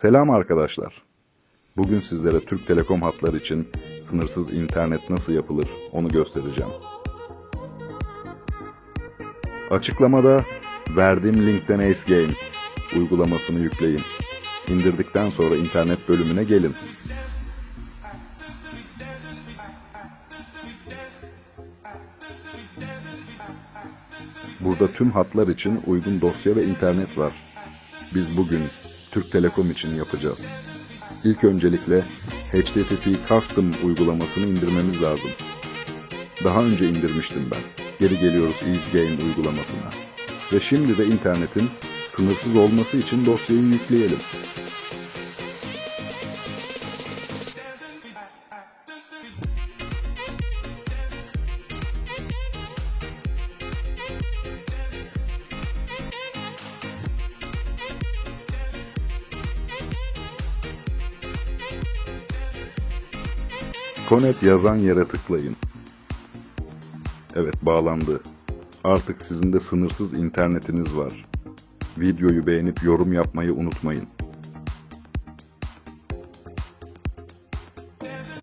Selam arkadaşlar. Bugün sizlere Türk Telekom hatları için sınırsız internet nasıl yapılır onu göstereceğim. Açıklamada verdiğim linkten Ace Game uygulamasını yükleyin. İndirdikten sonra internet bölümüne gelin. Burada tüm hatlar için uygun dosya ve internet var. Biz bugün Türk Telekom için yapacağız. İlk öncelikle HTTP Custom uygulamasını indirmemiz lazım. Daha önce indirmiştim ben. Geri geliyoruz Ease Game uygulamasına. Ve şimdi de internetin sınırsız olması için dosyayı yükleyelim. Connect yazan yere tıklayın. Evet bağlandı. Artık sizin de sınırsız internetiniz var. Videoyu beğenip yorum yapmayı unutmayın.